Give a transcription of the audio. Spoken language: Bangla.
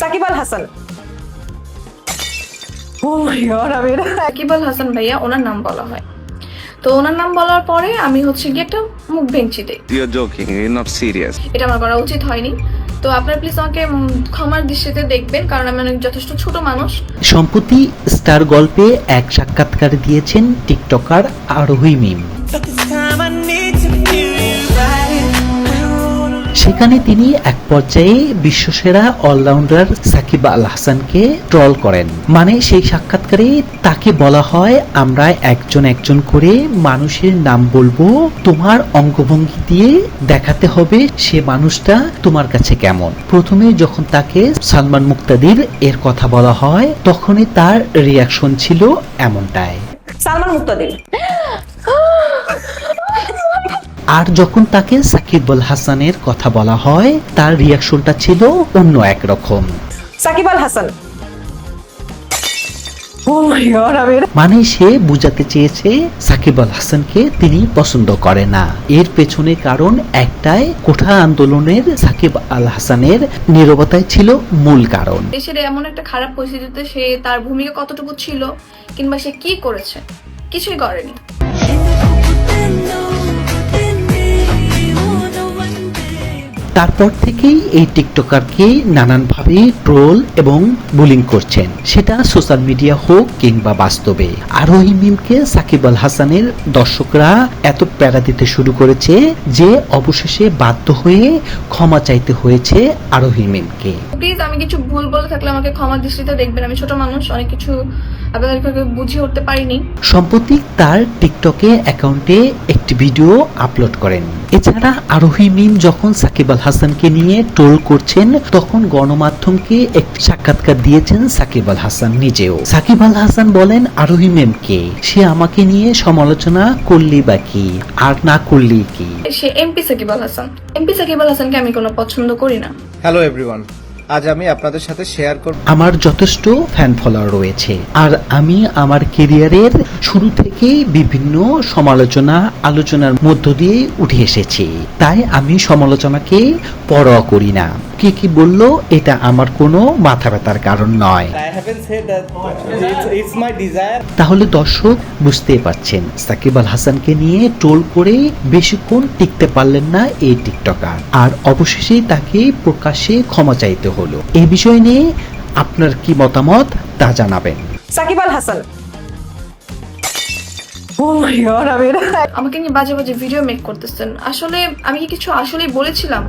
সাকিব আল হাসান। ও মাই আমি সাকিব আল হাসান ভাইয়া ওনার নাম বলা হয়। তো ওনার নাম বলার পরে আমি হচ্ছে গিয়ে একটা মুখ ভেঙচি দিই। Serious. এটা আমার করা উচিত হয়নি। তো আপনার প্লিজ আমাকে ক্ষমার দৃষ্টিতে দেখবেন কারণ আমি অনেক যথেষ্ট ছোট মানুষ। সম্প্রতি স্টার গল্পে এক সাক্ষাৎকার দিয়েছেন টিকটকার আরোহী মিম। সেখানে তিনি এক পর্যায়ে বিশ্বসেরা অলরাউন্ডার সাকিব আল হাসানকে ট্রল করেন। মানে সেই সাক্ষাৎকারে তাকে বলা হয়, আমরা একজন একজন করে মানুষের নাম বলব, তোমার অঙ্গভঙ্গি দিয়ে দেখাতে হবে সে মানুষটা তোমার কাছে কেমন। প্রথমে যখন তাকে সালমান মুক্তাদির এর কথা বলা হয়, তখনই তার রিয়াকশন ছিল এমনটাই। সালমান মুক্তাদির। আর যখন তাকে সাকিব আল হাসানের কথা বলা হয় তার রিয়াকশনটা ছিল অন্য একরকম। সাকিব আল হাসান। এটা মানে সে বুঝাতে চেয়েছে সাকিব আল হাসানকে তিনি পছন্দ করে না। এর পেছনে কারণ একটাই কোঠা আন্দোলনের সাকিব আল হাসানের নীরবতাই ছিল মূল কারণ। দেশের এমন একটা খারাপ পরিস্থিতিতে সে তার ভূমিকা কতটুকু ছিল কিংবা সে কি করেছে কিছুই করেনি। তারপর থেকেই এই টিকটকারকে নানানভাবে ট্রোল এবং বুলিং করছেন। সেটা সোশ্যাল মিডিয়া হোক কিংবা বাস্তবে। আরোহী মিমকে সাকিব আল হাসানের দর্শকরা এত প্যারা দিতে শুরু করেছে যে অবশেষে বাধ্য হয়ে ক্ষমা চাইতে হয়েছে আরোহী মিমকে। প্লিজ আমি কিছু ভুল বলে থাকলে আমাকে ক্ষমা দৃষ্টিতে দেখবেন। আমি ছোট মানুষ, অনেক কিছু আপনাদেরকে বুঝিয়ে উঠতে পারিনি। সম্প্রতি তার টিকটকে অ্যাকাউন্টে একটি ভিডিও আপলোড করেন। এছাড়া আরোহী মিম যখন সাকিব আল হাসানকে নিয়ে ট্রোল করছেন তখন গণমাধ্যমকে একটি সাক্ষাৎকার দিয়েছেন সাকিব আল হাসান নিজেও। সাকিব আল হাসান বলেন আরোহী মেমকে সে আমাকে নিয়ে সমালোচনা করলি বা কি আর না করলি কি? সে এমপি সাকিব আল হাসান। এমপি সাকিব আল হাসানকে আমি কোনো পছন্দ করি না। হ্যালো এভরিওয়ান আজ আমি আপনাদের সাথে শেয়ার করব। আমার যথেষ্ট ফ্যান ফলোয়ার রয়েছে। আর আমি আমার কেরিয়ারের শুরু থেকেই বিভিন্ন সমালোচনা, আলোচনার মধ্য দিয়ে উঠে এসেছি। তাই আমি সমালোচনাকে পরোয়া করি না। কে কি বলল এটা আমার কোনো মাথা ব্যথার কারণ নয়। তাহলে দর্শক বুঝতেই পারছেন সাকিব আল হাসানকে নিয়ে ট্রোল করে বেশিক্ষণ টিকতে পারলেন না এই টিকটকার। আর অবশেষে তাকে প্রকাশ্যে ক্ষমা চাইতে হলো। এই বিষয় নিয়ে আপনার কি মতামত তা জানাবেন। সাকিব আল হাসান। আমাকে নিয়ে বাজে বাজে ভিডিও মেক করতেছেন। আসলে আমি কি কিছু আসলেই বলেছিলাম?